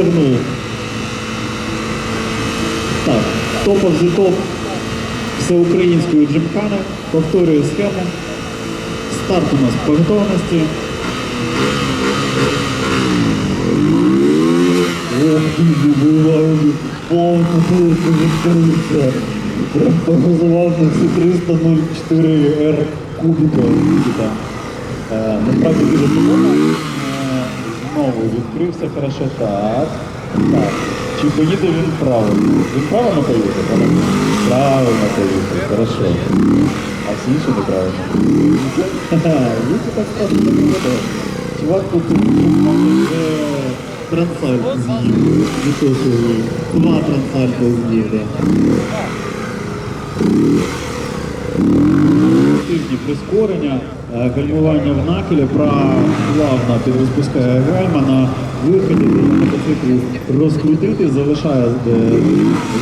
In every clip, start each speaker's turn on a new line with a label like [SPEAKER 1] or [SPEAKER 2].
[SPEAKER 1] розвернув. Так, топав зі всеукраїнської джимхани. Повторюю схему. Старт у нас по готовності. Повну куртку відкрився. Прям на всі 304 R кубіка. Е, Насправді дуже приємно. Е, Знову відкрився хорошо. Так. Так. Чи поїде він правильно? Він правильно поїде? Правильно. Поїде. Хорошо. А всі інші неправильно. Вітя так страшно не буде. Чувак тут вже трансальт з'їв. Не то, що. Два трансальта з'їв, да. Прискорення, е, гальмування в нахилі, плавно підрозпускає гальма на виході до мотоциклу розкрутити, залишає е,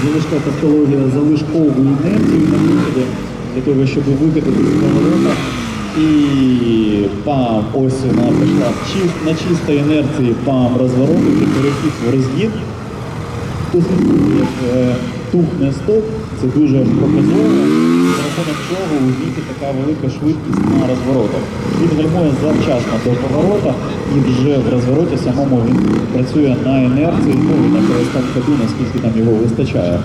[SPEAKER 1] залишка тавтологія залишкову інерцію на виході для того, щоб викатити з поворота. І пам, ось вона чист, на чистій інерції, пам, розворот, і перехід в розгін. Тухне стоп, це дуже показово. За рахунок чого у Віті така велика швидкість на розворотах. Він гальмує завчасно до поворота і вже в розвороті самому він працює на інерції, ну на перестан ходу, наскільки там його вистачає.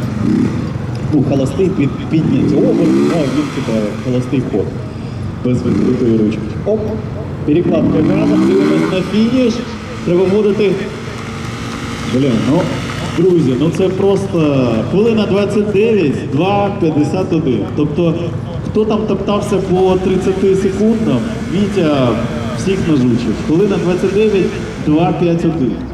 [SPEAKER 1] Ну, холостий під підняті оберт, ну а він типа холостий ход. Без відкритої ручки. Оп! Перекладка газу, дивимось на фініш. Треба вводити Блін, ну, друзі, ну це просто хвилина 29, 2.51. Тобто, хто там топтався по 30 секундам, Вітя всіх нажучив. Хвилина 29, 2.51.